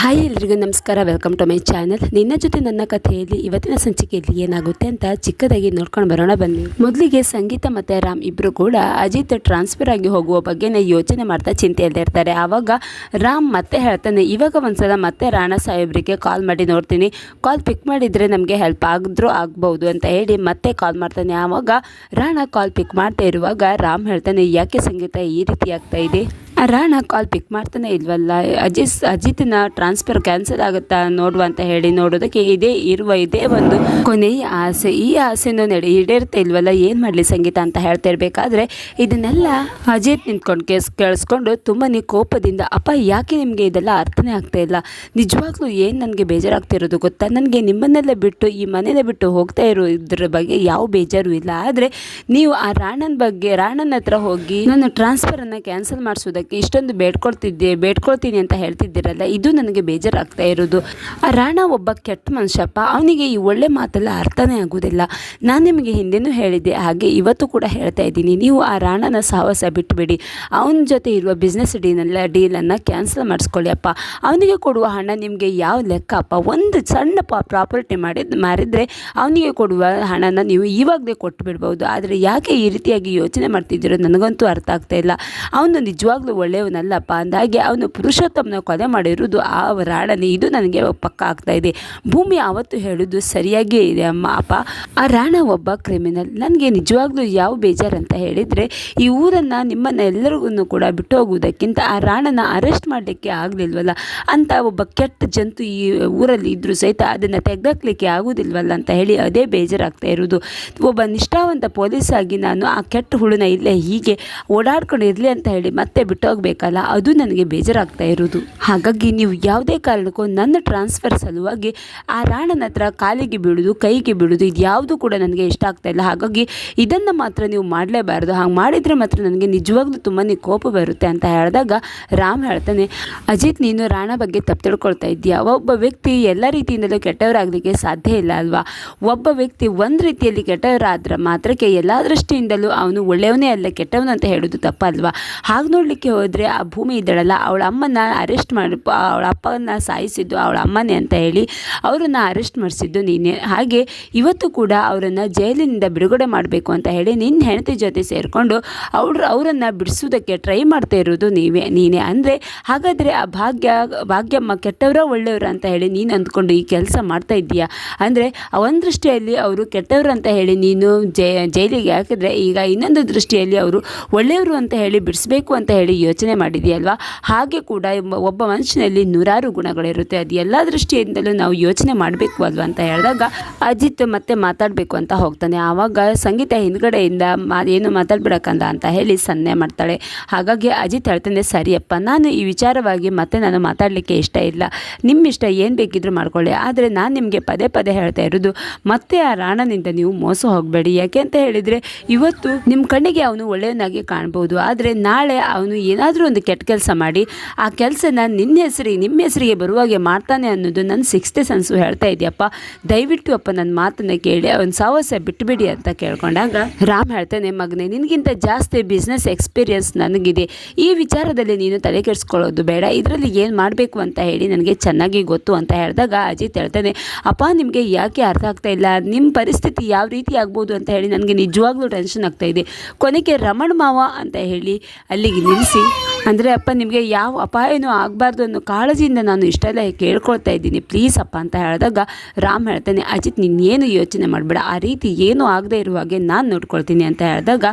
Hi ಎಲ್ರಿಗೂ ನಮಸ್ಕಾರ. Welcome to my channel ನಿನ್ನ ಜೊತೆ ನನ್ನ ಕಥೆಯಲ್ಲಿ, ಇವತ್ತಿನ ಸಂಚಿಕೆಯಲ್ಲಿ ಏನಾಗುತ್ತೆ ಅಂತ ಚಿಕ್ಕದಾಗಿ ನೋಡ್ಕೊಂಡು ಬರೋಣ ಬನ್ನಿ. ಮೊದಲಿಗೆ ಸಂಗೀತ ಮತ್ತು ರಾಮ್ ಇಬ್ಬರು ಕೂಡ ಅಜಿತ್ ಟ್ರಾನ್ಸ್ಫರ್ ಆಗಿ ಹೋಗುವ ಬಗ್ಗೆನೇ ಯೋಚನೆ ಮಾಡ್ತಾ ಚಿಂತೆಯಲ್ಲಿರ್ತಾರೆ ಆವಾಗ ರಾಮ್ ಮತ್ತೆ ಹೇಳ್ತಾನೆ, ಇವಾಗ ಒಂದ್ಸಲ ಮತ್ತೆ ರಾಣಾ ಸಾಹೇಬ್ರಿಗೆ ಕಾಲ್ ಮಾಡಿ ನೋಡ್ತೀನಿ. ಕಾಲ್ ಪಿಕ್ ಮಾಡಿದರೆ ನಮಗೆ ಹೆಲ್ಪ್ ಆಗಿದ್ರೂ ಆಗ್ಬೋದು ಅಂತ ಹೇಳಿ ಮತ್ತೆ ಕಾಲ್ ಮಾಡ್ತಾನೆ. ಆವಾಗ ರಾಣಾ ಕಾಲ್ ಪಿಕ್ ಮಾಡ್ತಾ ಇರುವಾಗ ರಾಮ್ ಹೇಳ್ತಾನೆ, ಯಾಕೆ ಸಂಗೀತ ಈ ರೀತಿ ಆಗ್ತಾ ಇದೆ? ರಾಣಾ ಕಾಲ್ ಪಿಕ್ ಮಾಡ್ತಾನೆ ಇಲ್ವಲ್ಲ ಅಜಿತ್ ಅಜಿತ್ನ ಟ್ರಾನ್ಸ್ಫರ್ ಕ್ಯಾನ್ಸಲ್ ಆಗುತ್ತಾ ನೋಡುವ ಅಂತ ಹೇಳಿ ನೋಡೋದಕ್ಕೆ ಇದೇ ಇರುವ ಇದೇ ಒಂದು ಕೊನೆಯ ಆಸೆ. ಈ ಆಸೆನೂ ನಡೆ, ಈಡೇರ್ತಾ ಇಲ್ವಲ್ಲ, ಏನು ಮಾಡಲಿ ಸಂಗೀತ ಅಂತ ಹೇಳ್ತಾ ಇರಬೇಕಾದ್ರೆ ಇದನ್ನೆಲ್ಲ ಅಜಿತ್ ನಿಂತ್ಕೊಂಡು ಕೇಸ್, ಕೇಳಿಸ್ಕೊಂಡು ತುಂಬಾ ಕೋಪದಿಂದ, ಅಪ್ಪ, ಯಾಕೆ ನಿಮಗೆ ಇದೆಲ್ಲ ಅರ್ಥನೇ ಆಗ್ತಾ ಇಲ್ಲ? ನಿಜವಾಗ್ಲೂ ಏನು ನನಗೆ ಬೇಜಾರಾಗ್ತಿರೋದು ಗೊತ್ತಾ? ನನಗೆ ನಿಮ್ಮನ್ನೆಲ್ಲ ಬಿಟ್ಟು, ಈ ಮನೆಯಲ್ಲೇ ಬಿಟ್ಟು ಹೋಗ್ತಾ ಇರೋದ್ರ ಬಗ್ಗೆ ಯಾವ ಬೇಜಾರು ಇಲ್ಲ. ಆದರೆ ನೀವು ಆ ರಾಣನ ಬಗ್ಗೆ, ರಾಣನ ಹತ್ರ ಹೋಗಿ ನಾನು ಟ್ರಾನ್ಸ್ಫರನ್ನು ಕ್ಯಾನ್ಸಲ್ ಮಾಡಿಸೋದಕ್ಕೆ ಇಷ್ಟೊಂದು ಬೇಡ್ಕೊಳ್ತಿದ್ದೆ, ಬೇಡ್ಕೊಳ್ತೀನಿ ಅಂತ ಹೇಳ್ತಿದ್ದೀರಲ್ಲ, ಇದು ನನಗೆ ಬೇಜಾರಾಗ್ತಾ ಇರೋದು. ಆ ರಾಣ ಒಬ್ಬ ಕೆಟ್ಟ ಮನುಷ್ಯಪ್ಪ, ಅವನಿಗೆ ಈ ಒಳ್ಳೆ ಮಾತೆಲ್ಲ ಅರ್ಥನೇ ಆಗೋದಿಲ್ಲ. ನಾನು ನಿಮಗೆ ಹಿಂದೆನೂ ಹೇಳಿದ್ದೆ, ಹಾಗೆ ಇವತ್ತು ಕೂಡ ಹೇಳ್ತಾ ಇದ್ದೀನಿ. ನೀವು ಆ ರಾಣನ ಸಾಹಸ ಬಿಟ್ಟುಬಿಡಿ ಅವನ ಜೊತೆ ಇರುವ ಬಿಸ್ನೆಸ್ ಡೀನೆಲ್ಲ ಡೀಲನ್ನು ಕ್ಯಾನ್ಸಲ್ ಮಾಡಿಸ್ಕೊಳ್ಳಿ ಅಪ್ಪ. ಅವನಿಗೆ ಕೊಡುವ ಹಣ ನಿಮಗೆ ಯಾವ ಲೆಕ್ಕ ಅಪ್ಪ? ಒಂದು ಸಣ್ಣ ಪ್ರಾಪರ್ಟಿ ಮಾಡಿ ಮಾರಿದರೆ ಅವನಿಗೆ ಕೊಡುವ ಹಣನ ನೀವು ಇವಾಗಲೇ ಕೊಟ್ಟು ಬಿಡ್ಬೋದು ಆದರೆ ಯಾಕೆ ಈ ರೀತಿಯಾಗಿ ಯೋಚನೆ ಮಾಡ್ತಿದ್ದೀರೋ ನನಗಂತೂ ಅರ್ಥ ಆಗ್ತಾ ಇಲ್ಲ. ಅವನು ನಿಜವಾಗ್ಲೂ ಒಳ್ಳೆಯವನಲ್ಲಪ್ಪ ಅಂದಾಗೆ ಅವನು ಪುರುಷೋತ್ತಮನ ಕೊಲೆ ಮಾಡಿರುವುದು ಆ ರಾಣನೇ ಇದು ನನಗೆ ಪಕ್ಕ ಆಗ್ತಾ ಇದೆ. ಭೂಮಿ ಆವತ್ತು ಹೇಳೋದು ಸರಿಯಾಗಿಯೇ ಇದೆ ಅಮ್ಮ ಅಪ್ಪ. ಆ ರಾಣ ಒಬ್ಬ ಕ್ರಿಮಿನಲ್ ನನಗೆ ನಿಜವಾಗ್ಲೂ ಯಾವ ಬೇಜಾರು ಅಂತ ಹೇಳಿದರೆ, ಈ ಊರನ್ನು ನಿಮ್ಮನ್ನು ಎಲ್ಲರಿಗೂ ಕೂಡ ಬಿಟ್ಟು ಹೋಗುವುದಕ್ಕಿಂತ ಆ ರಾಣನ ಅರೆಸ್ಟ್ ಮಾಡಲಿಕ್ಕೆ ಆಗಲಿಲ್ವಲ್ಲ? ಅಂತ ಒಬ್ಬ ಕೆಟ್ಟ ಜಂತು ಈ ಊರಲ್ಲಿ ಇದ್ದರೂ ಸಹಿತ ಅದನ್ನು ತೆಗೆದಾಕ್ಲಿಕ್ಕೆ ಆಗುವುದಿಲ್ವಲ್ಲ ಅಂತ ಹೇಳಿ ಅದೇ ಬೇಜಾರಾಗ್ತಾ ಇರೋದು ಒಬ್ಬ ನಿಷ್ಠಾವಂತ ಪೊಲೀಸ್ ಆಗಿ ನಾನು ಆ ಕೆಟ್ಟ ಹುಳುನ ಇಲ್ಲೇ ಹೀಗೆ ಓಡಾಡ್ಕೊಂಡು ಇರಲಿ ಅಂತ ಹೇಳಿ ಮತ್ತೆ ಬಿಟ್ಟು ಹೋಗ್ಬೇಕಲ್ಲ, ಅದು ನನಗೆ ಬೇಜಾರಾಗ್ತಾ ಇರೋದು. ಹಾಗಾಗಿ ನೀವು ಯಾವುದೇ ಕಾರಣಕ್ಕೂ ನನ್ನ ಟ್ರಾನ್ಸ್ಫರ್ ಸಲುವಾಗಿ ಆ ರಾಣನ ಹತ್ರ ಕಾಲಿಗೆ ಬೀಳೋದು, ಕೈಗೆ ಬೀಳೋದು ಇದು ಯಾವುದು ಕೂಡ ನನಗೆ ಇಷ್ಟ ಆಗ್ತಾ ಇಲ್ಲ. ಹಾಗಾಗಿ ಇದನ್ನು ಮಾತ್ರ ನೀವು ಮಾಡಲೇಬಾರ್ದು. ಹಾಗೆ ಮಾಡಿದರೆ ಮಾತ್ರ ನನಗೆ ನಿಜವಾಗ್ಲೂ ತುಂಬಾ ಕೋಪ ಬರುತ್ತೆ ಅಂತ ಹೇಳಿದಾಗ ರಾಮ್ ಹೇಳ್ತಾನೆ, ಅಜಿತ್, ನೀನು ರಾಣ ಬಗ್ಗೆ ತಪ್ಪು ತಿಳ್ಕೊಳ್ತಾ ಇದ್ದೀಯಾ? ಒಬ್ಬ ವ್ಯಕ್ತಿ ಎಲ್ಲ ರೀತಿಯಿಂದಲೂ ಕೆಟ್ಟವರಾಗಲಿಕ್ಕೆ ಸಾಧ್ಯ ಇಲ್ಲ ಅಲ್ವಾ? ಒಬ್ಬ ವ್ಯಕ್ತಿ ಒಂದು ರೀತಿಯಲ್ಲಿ ಕೆಟ್ಟವರಾದ್ರೆ ಮಾತ್ರಕ್ಕೆ ಎಲ್ಲ ದೃಷ್ಟಿಯಿಂದಲೂ ಅವನು ಒಳ್ಳೆಯವನೇ ಅಲ್ಲ, ಕೆಟ್ಟವನು ಅಂತ ಹೇಳೋದು ತಪ್ಪಲ್ವಾ? ಹಾಗೆ ನೋಡಲಿಕ್ಕೆ ಹೋದರೆ ಆ ಭೂಮಿ ಇದ್ದಾಳಲ್ಲ, ಅವಳ ಅಮ್ಮನ ಅರೆಸ್ಟ್ ಮಾಡಿ, ಅವಳ ಅಪ್ಪನ ಸಾಯಿಸಿದ್ದು ಅವಳ ಅಮ್ಮನೇ ಅಂತ ಹೇಳಿ ಅವರನ್ನು ಅರೆಸ್ಟ್ ಮಾಡಿಸಿದ್ದು ನೀನೇ. ಹಾಗೆ ಇವತ್ತು ಕೂಡ ಅವರನ್ನು ಜೈಲಿನಿಂದ ಬಿಡುಗಡೆ ಮಾಡಬೇಕು ಅಂತ ಹೇಳಿ ನಿನ್ನ ಹೆಂಡತಿ ಜೊತೆ ಸೇರಿಕೊಂಡು ಅವರು, ಅವರನ್ನು ಬಿಡಿಸೋದಕ್ಕೆ ಟ್ರೈ ಮಾಡ್ತಾ ಇರೋದು ನೀವೇ, ನೀನೇ. ಅಂದರೆ ಹಾಗಾದರೆ ಆ ಭಾಗ್ಯ, ಭಾಗ್ಯಮ್ಮ ಕೆಟ್ಟವರ ಒಳ್ಳೆಯವರ ಅಂತ ಹೇಳಿ ನೀನು ಅಂದ್ಕೊಂಡು ಈ ಕೆಲಸ ಮಾಡ್ತಾ ಇದ್ದೀಯಾ? ಅಂದರೆ ಒಂದು ದೃಷ್ಟಿಯಲ್ಲಿ ಅವರು ಕೆಟ್ಟವರು ಅಂತ ಹೇಳಿ ನೀನು ಜೈಲಿಗೆ ಹಾಕಿದ್ರೆ ಈಗ ಇನ್ನೊಂದು ದೃಷ್ಟಿಯಲ್ಲಿ ಅವರು ಒಳ್ಳೆಯವರು ಅಂತ ಹೇಳಿ ಬಿಡಿಸಬೇಕು ಅಂತ ಹೇಳಿ ಯೋಚನೆ ಮಾಡಿದೆಯಲ್ವಾ ಹಾಗೆ ಕೂಡ ಒಬ್ಬ- ಮನುಷ್ಯನಲ್ಲಿ ನೂರಾರು ಗುಣಗಳಿರುತ್ತೆ ಅದು ಎಲ್ಲ ದೃಷ್ಟಿಯಿಂದಲೂ ನಾವು ಯೋಚನೆ ಮಾಡಬೇಕು ಅಲ್ವಾ ಅಂತ ಹೇಳಿದಾಗ ಅಜಿತ್ ಮತ್ತೆ ಮಾತಾಡಬೇಕು ಅಂತ ಹೋಗ್ತಾನೆ. ಆವಾಗ ಸಂಗೀತ ಹಿಂದ್ಗಡೆಯಿಂದ ಮಾ, ಏನು ಮಾತಾಡ್ಬಿಡಕ್ಕಂದ ಅಂತ ಹೇಳಿ ಸನ್ನೆ ಮಾಡ್ತಾಳೆ. ಹಾಗಾಗಿ ಅಜಿತ್ ಹೇಳ್ತಾನೆ, ಸರಿಯಪ್ಪ, ನಾನು ಈ ವಿಚಾರವಾಗಿ ಮತ್ತೆ ನಾನು ಮಾತಾಡಲಿಕ್ಕೆ ಇಷ್ಟ ಇಲ್ಲ. ನಿಮ್ಮ ಇಷ್ಟ ಏನು ಬೇಕಿದ್ರೂ ಮಾಡ್ಕೊಳ್ಳಿ. ಆದರೆ ನಾನು ನಿಮಗೆ ಪದೇ ಪದೇ ಹೇಳ್ತಾ ಇರೋದು, ಮತ್ತೆ ಆ ರಾಣನಿಂದ ನೀವು ಮೋಸ ಹೋಗಬೇಡಿ. ಯಾಕೆ ಅಂತ ಹೇಳಿದರೆ, ಇವತ್ತು ನಿಮ್ಮ ಕಣ್ಣಿಗೆ ಅವನು ಒಳ್ಳೆಯವನಾಗಿ ಕಾಣ್ಬೋದು. ಆದರೆ ನಾಳೆ ಅವನು ಏನಾದರೂ ಒಂದು ಕೆಟ್ಟ ಕೆಲಸ ಮಾಡಿ, ಆ ಕೆಲಸನ ನಿನ್ನ ಹೆಸರಿಗೆ ನಿಮ್ಮ ಹೆಸರಿಗೆ ಬರುವಾಗೆ ಮಾಡ್ತಾನೆ ಅನ್ನೋದು ನನ್ನ ಸಿಕ್ಸ್ತೆ ಸೆನ್ಸು ಹೇಳ್ತಾ ಇದೆಯಪ್ಪ. ದಯವಿಟ್ಟು ಅಪ್ಪ ನನ್ನ ಮಾತನ್ನು ಕೇಳಿ, ಅವನ ಸಾಹಸ ಬಿಟ್ಟುಬಿಡಿ ಅಂತ ಕೇಳ್ಕೊಂಡಾಗ ರಾಮ್ ಹೇಳ್ತಾನೆ, ಮಗನೇ, ನಿನಗಿಂತ ಜಾಸ್ತಿ ಬಿಸ್ನೆಸ್ ಎಕ್ಸ್ಪೀರಿಯನ್ಸ್ ನನಗಿದೆ. ಈ ವಿಚಾರದಲ್ಲಿ ನೀನು ತಲೆ ಕೆಡಿಸ್ಕೊಳ್ಳೋದು ಬೇಡ, ಇದರಲ್ಲಿ ಏನು ಮಾಡಬೇಕು ಅಂತ ಹೇಳಿ ನನಗೆ ಚೆನ್ನಾಗಿ ಗೊತ್ತು ಅಂತ ಹೇಳಿದಾಗ ಅಜಿತ್ ಹೇಳ್ತಾನೆ, ಅಪ್ಪ, ನಿಮಗೆ ಯಾಕೆ ಅರ್ಥ ಆಗ್ತಾ ಇಲ್ಲ? ನಿಮ್ಮ ಪರಿಸ್ಥಿತಿ ಯಾವ ರೀತಿ ಆಗ್ಬೋದು ಅಂತ ಹೇಳಿ ನನಗೆ ನಿಜವಾಗ್ಲೂ ಟೆನ್ಷನ್ ಆಗ್ತಾ ಇದೆ. ಕೊನೆಗೆ ರಮಣ್ ಮಾವ ಅಂತ ಹೇಳಿ ಅಲ್ಲಿಗೆ ನಿಲ್ಲಿಸಿ see. ಅಂದರೆ ಅಪ್ಪ, ನಿಮಗೆ ಯಾವ ಅಪಾಯನೂ ಆಗಬಾರ್ದು ಅನ್ನೋ ಕಾಳಜಿಯಿಂದ ನಾನು ಇಷ್ಟೆಲ್ಲ ಕೇಳ್ಕೊಳ್ತಾ ಇದ್ದೀನಿ. ಪ್ಲೀಸ್ ಅಪ್ಪ ಅಂತ ಹೇಳಿದಾಗ ರಾಮ್ ಹೇಳ್ತಾನೆ, ಅಜಿತ್, ನೀನೇನು ಯೋಚನೆ ಮಾಡಬೇಡ. ಆ ರೀತಿ ಏನೂ ಆಗದೆ ಇರುವ ಹಾಗೆ ನಾನು ನೋಡ್ಕೊಳ್ತೀನಿ ಅಂತ ಹೇಳಿದಾಗ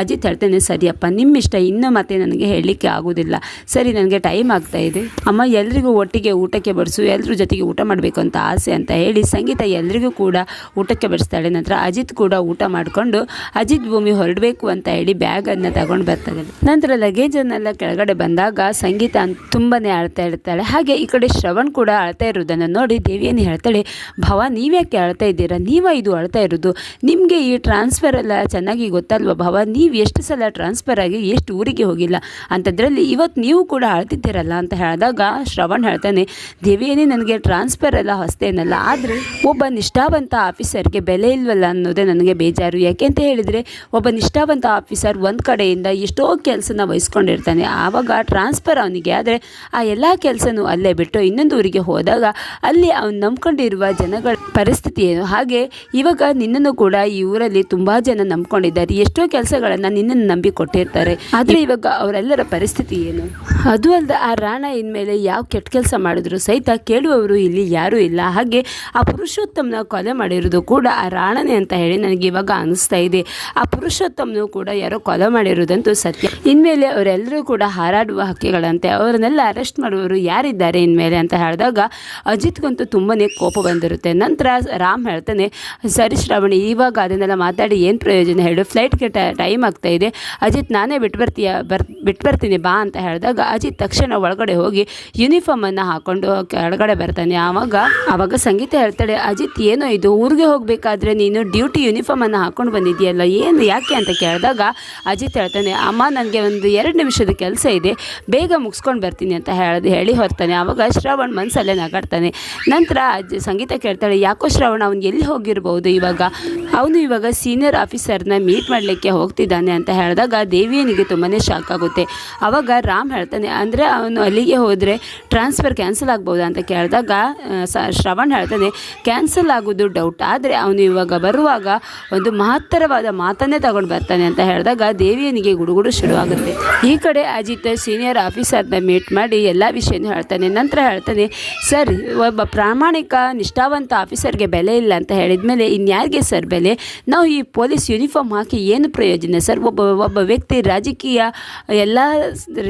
ಅಜಿತ್ ಹೇಳ್ತಾನೆ ಸರಿಯಪ್ಪ ನಿಮ್ಮ ಇಷ್ಟ ಇನ್ನೂ ಮತ್ತೆ ನನಗೆ ಹೇಳಲಿಕ್ಕೆ ಆಗೋದಿಲ್ಲ. ಸರಿ, ನನಗೆ ಟೈಮ್ ಆಗ್ತಾ ಇದೆ. ಅಮ್ಮ, ಎಲ್ರಿಗೂ ಒಟ್ಟಿಗೆ ಊಟಕ್ಕೆ ಬಡಿಸು ಎಲ್ಲರ ಜೊತೆಗೆ ಊಟ ಮಾಡಬೇಕು ಅಂತ ಆಸೆ ಅಂತ ಹೇಳಿ ಸಂಗೀತ ಎಲ್ರಿಗೂ ಕೂಡ ಊಟಕ್ಕೆ ಬಡಿಸ್ತಾಳೆ. ನಂತರ ಅಜಿತ್ ಕೂಡ ಊಟ ಮಾಡಿಕೊಂಡು, ಅಜಿತ್ ಭೂಮಿ ಹೊರಡಬೇಕು ಅಂತ ಹೇಳಿ ಬ್ಯಾಗನ್ನು ತಗೊಂಡು ಬರ್ತಾಳೆ ನಂತರ ಲಗೇಜನ್ನೆಲ್ಲ ಕೆಳಗಡೆ ಬಂದಾಗ ಸಂಗೀತ ತುಂಬನೇ ಅಳ್ತಾ ಇರ್ತಾಳೆ. ಹಾಗೆ ಈ ಕಡೆ ಶ್ರವಣ್ ಕೂಡ ಅಳ್ತಾ ಇರೋದನ್ನು ನೋಡಿ ದೇವಿಯನ್ನು ಹೇಳ್ತಾಳೆ, ಭವ, ನೀವ್ಯಾಕೆ ಅಳ್ತಾ ಇದ್ದೀರಾ? ನೀವ ಇದು ಅಳ್ತಾ ಇರೋದು ನಿಮಗೆ ಈ ಟ್ರಾನ್ಸ್ಫರ್ ಎಲ್ಲ ಚೆನ್ನಾಗಿ ಗೊತ್ತಲ್ವ ಭವ? ನೀವು ಎಷ್ಟು ಸಲ ಟ್ರಾನ್ಸ್ಫರ್ ಆಗಿ ಎಷ್ಟು ಊರಿಗೆ ಹೋಗಿಲ್ಲ? ಅಂಥದ್ರಲ್ಲಿ ಇವತ್ತು ನೀವು ಕೂಡ ಅಳ್ತಿದ್ದೀರಲ್ಲ ಅಂತ ಹೇಳಿದಾಗ ಶ್ರವಣ್ ಹೇಳ್ತಾನೆ ದೇವಿಯೇ ನನಗೆ ಟ್ರಾನ್ಸ್ಫರ್ ಎಲ್ಲ ಹೊಸ್ತೇನಲ್ಲ. ಆದರೆ ಒಬ್ಬ ನಿಷ್ಠಾವಂತ ಆಫೀಸರ್ಗೆ ಬೆಲೆ ಇಲ್ವಲ್ಲ ಅನ್ನೋದೇ ನನಗೆ ಬೇಜಾರು. ಯಾಕೆ ಅಂತ ಹೇಳಿದರೆ, ಒಬ್ಬ ನಿಷ್ಠಾವಂತ ಆಫೀಸರ್ ಒಂದು ಕಡೆಯಿಂದ ಎಷ್ಟೋ ಕೆಲಸನ ವಹಿಸ್ಕೊಂಡಿರ್ತಾರೆ ಕೊಟ್ಟಿರ್ತಾನೆ ಆವಾಗ ಟ್ರಾನ್ಸ್ಫರ್ ಅವನಿಗೆ. ಆದರೆ ಆ ಎಲ್ಲ ಕೆಲಸನೂ ಅಲ್ಲೇ ಬಿಟ್ಟು ಇನ್ನೊಂದು ಊರಿಗೆ ಹೋದಾಗ ಅಲ್ಲಿ ಅವನು ನಂಬ್ಕೊಂಡಿರುವ ಜನಗಳ ಪರಿಸ್ಥಿತಿ ಏನು? ಹಾಗೆ ಇವಾಗ ನಿನ್ನನ್ನು ಕೂಡ ಈ ಊರಲ್ಲಿ ತುಂಬ ಜನ ನಂಬ್ಕೊಂಡಿದ್ದಾರೆ. ಎಷ್ಟೋ ಕೆಲಸಗಳನ್ನು ನಿನ್ನನ್ನು ನಂಬಿ ಕೊಟ್ಟಿರ್ತಾರೆ ಆದರೆ ಇವಾಗ ಅವರೆಲ್ಲರ ಪರಿಸ್ಥಿತಿ ಏನು? ಅದು ಅಲ್ಲದೆ ಆ ರಾಣ ಇನ್ಮೇಲೆ ಯಾವ ಕೆಟ್ಟ ಕೆಲಸ ಮಾಡಿದ್ರು ಸಹಿತ ಕೇಳುವವರು ಇಲ್ಲಿ ಯಾರೂ ಇಲ್ಲ. ಹಾಗೆ ಆ ಪುರುಷೋತ್ತಮನ ಕೊಲೆ ಮಾಡಿರೋದು ಕೂಡ ಆ ರಾಣನೇ ಅಂತ ಹೇಳಿ ನನಗೆ ಇವಾಗ ಅನಿಸ್ತಾ ಇದೆ. ಆ ಪುರುಷೋತ್ತಮನು ಕೂಡ ಯಾರೋ ಕೊಲೆ ಮಾಡಿರೋದಂತೂ ಸತ್ಯ. ಇನ್ಮೇಲೆ ಅವರೆಲ್ಲರೂ ಕೂಡ ಹಾರಾಡುವ ಹಕ್ಕಿಗಳಂತೆ ಅವರನ್ನೆಲ್ಲ ಅರೆಸ್ಟ್ ಮಾಡುವವರು ಯಾರಿದ್ದಾರೆ ಇನ್ಮೇಲೆ ಅಂತ ಹೇಳಿದಾಗ ಅಜಿತ್ಗಂತೂ ತುಂಬನೇ ಕೋಪ ಬಂದಿರುತ್ತೆ. ನಂತರ ರಾಮ್ ಹೇಳ್ತಾನೆ, ಸರಿ ಶ್ರಾವಣಿ, ಇವಾಗ ಅದನ್ನೆಲ್ಲ ಮಾತಾಡಿ ಏನು ಪ್ರಯೋಜನ ಹೇಳು? ಫ್ಲೈಟ್ಗೆ ಟೈಮ್ ಆಗ್ತಾ ಇದೆ. ಅಜಿತ್ ನಾನೇ ಬಿಟ್ಟು ಬರ್ತೀಯ ಬರ್ ಬಿಟ್ಟು ಬರ್ತೀನಿ ಬಾ ಅಂತ ಹೇಳಿದಾಗ ಅಜಿತ್ ತಕ್ಷಣ ಒಳಗಡೆ ಹೋಗಿ ಯೂನಿಫಾರ್ಮನ್ನು ಹಾಕ್ಕೊಂಡು ಕೆಳಗಡೆ ಬರ್ತಾನೆ. ಆವಾಗ ಆವಾಗ ಸಂಗೀತ ಹೇಳ್ತಾಳೆ, ಅಜಿತ್, ಏನೋ ಇದು? ಊರಿಗೆ ಹೋಗಬೇಕಾದ್ರೆ ನೀನು ಡ್ಯೂಟಿ ಯೂನಿಫಾರ್ಮನ್ನು ಹಾಕ್ಕೊಂಡು ಬಂದಿದೆಯಲ್ಲ ಏನು, ಯಾಕೆ? ಅಂತ ಕೇಳಿದಾಗ ಅಜಿತ್ ಹೇಳ್ತಾನೆ, ಅಮ್ಮ ನನಗೆ ಒಂದು ಎರಡು ನಿಮಿಷದ ಕೆಲಸ ಇದೆ. ಬೇಗ ಮುಗಿಸ್ಕೊಂಡು ಬರ್ತೀನಿ ಅಂತ ಹೇಳಿ ಹೇಳಿ ಹೊರ್ತಾನೆ ಆವಾಗ ಶ್ರವಣ್ ಮನಸ್ಸಲ್ಲೇ ನಗಾಡ್ತಾನೆ. ನಂತರ ಸಂಗೀತ ಕೇಳ್ತಾಳೆ, ಯಾಕೋ ಶ್ರವಣ, ಅವ್ನು ಎಲ್ಲಿ ಹೋಗಿರ್ಬೋದು ಇವಾಗ? ಅವನು ಇವಾಗ ಸೀನಿಯರ್ ಆಫೀಸರ್ನ ಮೀಟ್ ಮಾಡಲಿಕ್ಕೆ ಹೋಗ್ತಿದ್ದಾನೆ ಅಂತ ಹೇಳಿದಾಗ ದೇವಿಯನಿಗೆ ತುಂಬಾ ಶಾಕ್ ಆಗುತ್ತೆ. ಆವಾಗ ರಾಮ್ ಹೇಳ್ತಾನೆ, ಅಂದರೆ ಅವನು ಅಲ್ಲಿಗೆ ಹೋದರೆ ಟ್ರಾನ್ಸ್ಫರ್ ಕ್ಯಾನ್ಸಲ್ ಆಗ್ಬೋದಾ ಅಂತ ಕೇಳಿದಾಗ ಶ್ರವಣ್ ಹೇಳ್ತಾನೆ ಕ್ಯಾನ್ಸಲ್ ಆಗೋದು ಡೌಟ್ ಆದರೆ ಅವನು ಇವಾಗ ಬರುವಾಗ ಒಂದು ಮಹತ್ತರವಾದ ಮಾತನ್ನೇ ತಗೊಂಡು ಬರ್ತಾನೆ ಅಂತ ಹೇಳಿದಾಗ ದೇವಿಯನಿಗೆ ಗುಡುಗುಡು ಶುರುವಾಗುತ್ತೆ ಈ ಕಡೆ ಅಜಿತ್ ಸೀನಿಯರ್ ಆಫೀಸರ್ನ ಮೀಟ್ ಮಾಡಿ ಎಲ್ಲ ವಿಷಯನೂ ಹೇಳ್ತಾನೆ. ನಂತರ ಹೇಳ್ತಾನೆ, ಸರ್, ಒಬ್ಬ ಪ್ರಾಮಾಣಿಕ ನಿಷ್ಠಾವಂತ ಆಫೀಸರ್ಗೆ ಬೆಲೆ ಇಲ್ಲ ಅಂತ ಹೇಳಿದ ಮೇಲೆ ಇನ್ಯಾರಿಗೆ ಸರ್ ಬೆಲೆ? ನಾವು ಈ ಪೊಲೀಸ್ ಯೂನಿಫಾರ್ಮ್ ಹಾಕಿ ಏನು ಪ್ರಯೋಜನ? ಸರ್, ಒಬ್ಬ ಒಬ್ಬ ವ್ಯಕ್ತಿ ರಾಜಕೀಯ ಎಲ್ಲ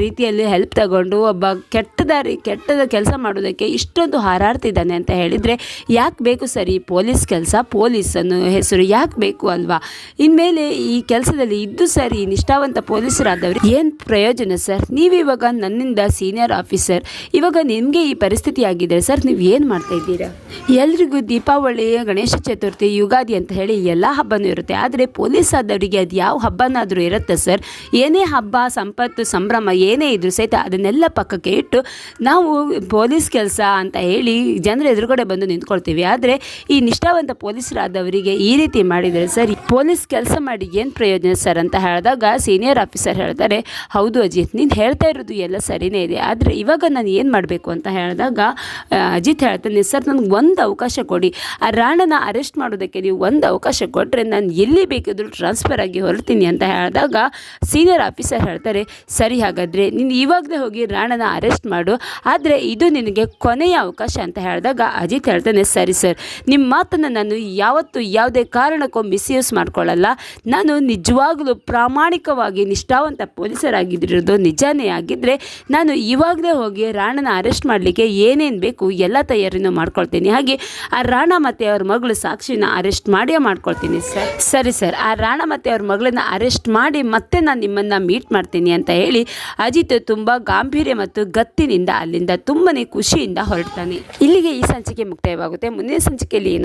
ರೀತಿಯಲ್ಲಿ ಹೆಲ್ಪ್ ತಗೊಂಡು ಒಬ್ಬ ಕೆಟ್ಟ ದಾರಿ ಕೆಟ್ಟದ ಕೆಲಸ ಮಾಡೋದಕ್ಕೆ ಇಷ್ಟೊಂದು ಹಾರಾಡ್ತಿದ್ದಾನೆ ಅಂತ ಹೇಳಿದರೆ ಯಾಕೆ ಬೇಕು ಸರ್ ಈ ಪೊಲೀಸ್ ಕೆಲಸ? ಪೊಲೀಸ್ ಅನ್ನೋ ಹೆಸರು ಯಾಕೆ ಬೇಕು ಅಲ್ವಾ? ಇನ್ಮೇಲೆ ಈ ಕೆಲಸದಲ್ಲಿ ಇದ್ದು ಸರ್, ಈ ನಿಷ್ಠಾವಂತ ಪೊಲೀಸರಾದವ್ರಿಗೆ ಏನು ಪ್ರಯೋಜನ ಸರ್? ನೀವಿವಾಗ ನನ್ನಿಂದ ಸೀನಿಯರ್ ಆಫೀಸರ್, ಇವಾಗ ನಿಮಗೆ ಈ ಪರಿಸ್ಥಿತಿ ಆಗಿದೆ ಸರ್ ನೀವು ಏನು ಮಾಡ್ತಾ ಇದ್ದೀರಾ? ಎಲ್ರಿಗೂ ದೀಪಾವಳಿ ಗಣೇಶ ಚತುರ್ಥಿ ಯುಗಾದಿ ಅಂತ ಹೇಳಿ ಎಲ್ಲ ಹಬ್ಬನೂ ಇರುತ್ತೆ. ಆದರೆ ಪೊಲೀಸ್ ಆದವರಿಗೆ ಅದು ಯಾವ ಹಬ್ಬನಾದರೂ ಇರುತ್ತೆ ಸರ್. ಏನೇ ಹಬ್ಬ, ಸಂಪತ್ತು, ಸಂಭ್ರಮ ಏನೇ ಇದ್ರೂ ಸಹಿತ ಅದನ್ನೆಲ್ಲ ಪಕ್ಕಕ್ಕೆ ಇಟ್ಟು ನಾವು ಪೊಲೀಸ್ ಕೆಲಸ ಅಂತ ಹೇಳಿ ಜನರ ಎದುರುಗಡೆ ಬಂದು ನಿಂತ್ಕೊಳ್ತೀವಿ. ಆದರೆ ಈ ನಿಷ್ಠಾವಂತ ಪೊಲೀಸರಾದವರಿಗೆ ಈ ರೀತಿ ಮಾಡಿದರೆ ಸರ್ ಪೊಲೀಸ್ ಕೆಲಸ ಮಾಡಿ ಏನು ಪ್ರಯೋಜನ ಸರ್ ಅಂತ ಹೇಳಿದಾಗ ಸೀನಿಯರ್ ಆಫೀಸರ್ ಹೇಳ್ತಾರೆ, ಹೌದು ಅಜಿತ್, ನೀನು ಹೇಳ್ತಾ ಇರೋದು ಎಲ್ಲ ಸರಿನೇ ಇದೆ. ಆದರೆ ಇವಾಗ ನಾನು ಏನು ಮಾಡಬೇಕು ಅಂತ ಹೇಳಿದಾಗ ಅಜಿತ್ ಹೇಳ್ತಾನೆ, ಸರ್, ನನಗೆ ಒಂದು ಅವಕಾಶ ಕೊಡಿ. ಆ ರಾಣನ ಅರೆಸ್ಟ್ ಮಾಡೋದಕ್ಕೆ ನೀವು ಒಂದು ಅವಕಾಶ ಕೊಟ್ಟರೆ ನಾನು ಎಲ್ಲಿ ಬೇಕಿದ್ರೂ ಟ್ರಾನ್ಸ್ಫರ್ ಆಗಿ ಹೊರಡ್ತೀನಿ ಅಂತ ಹೇಳಿದಾಗ ಸೀನಿಯರ್ ಆಫೀಸರ್ ಹೇಳ್ತಾರೆ, ಸರಿ ಹಾಗಾದರೆ ನೀನು ಇವಾಗಲೇ ಹೋಗಿ ರಾಣನ ಅರೆಸ್ಟ್ ಮಾಡು. ಆದರೆ ಇದು ನಿನಗೆ ಕೊನೆಯ ಅವಕಾಶ ಅಂತ ಹೇಳಿದಾಗ ಅಜಿತ್ ಹೇಳ್ತಾನೆ, ಸರಿ ಸರ್ ನಿಮ್ಮ ಮಾತನ್ನು ನಾನು ಯಾವತ್ತೂ ಯಾವುದೇ ಕಾರಣಕ್ಕೂ ಮಿಸ್ಯೂಸ್ ಮಾಡ್ಕೊಳ್ಳಲ್ಲ. ನಾನು ನಿಜವಾಗಲೂ ಪ್ರಾಮಾಣಿಕವಾಗಿ ನಿಷ್ಠಾವಂತ ಪೊಲೀಸರಾಗಿದ್ದಿರೋದು ನಿಜಾನೇ ಆಗಿದ್ದರೆ ನಾನು ಇವಾಗಲೇ ಹೋಗಿ ರಾಣನ ಅರೆಸ್ಟ್ ಮಾಡಲಿಕ್ಕೆ ಏನೇನು ಬೇಕು ಎಲ್ಲ ತಯಾರಿನೂ ಮಾಡ್ಕೊಳ್ತೀನಿ. ಹಾಗೆ ಆ ರಾಣ ಮತ್ತು ಅವ್ರ ಮಗಳು ಸಾಕ್ಷಿನ ಅರೆಸ್ಟ್ ಮಾಡಿಯೇ ಮಾಡ್ಕೊಳ್ತೀನಿ ಸರ್. ಸರಿ, ಸರ್. ಆ ರಾಣ ಮತ್ತು ಅವ್ರ ಮಗಳನ್ನ ಅರೆಸ್ಟ್ ಮಾಡಿ ಮತ್ತೆ ನಾನು ನಿಮ್ಮನ್ನು ಮೀಟ್ ಮಾಡ್ತೀನಿ ಅಂತ ಹೇಳಿ ಅಜಿತ್ ತುಂಬ ಗಾಂಭೀರ್ಯ ಮತ್ತು ಗತ್ತಿನಿಂದ ಅಲ್ಲಿಂದ ತುಂಬನೇ ಖುಷಿಯಿಂದ ಹೊರಡ್ತಾನೆ. ಇಲ್ಲಿಗೆ ಈ ಸಂಚಿಕೆ ಮುಕ್ತಾಯವಾಗುತ್ತೆ. ಮುಂದಿನ ಸಂಚಿಕೆಯಲ್ಲಿ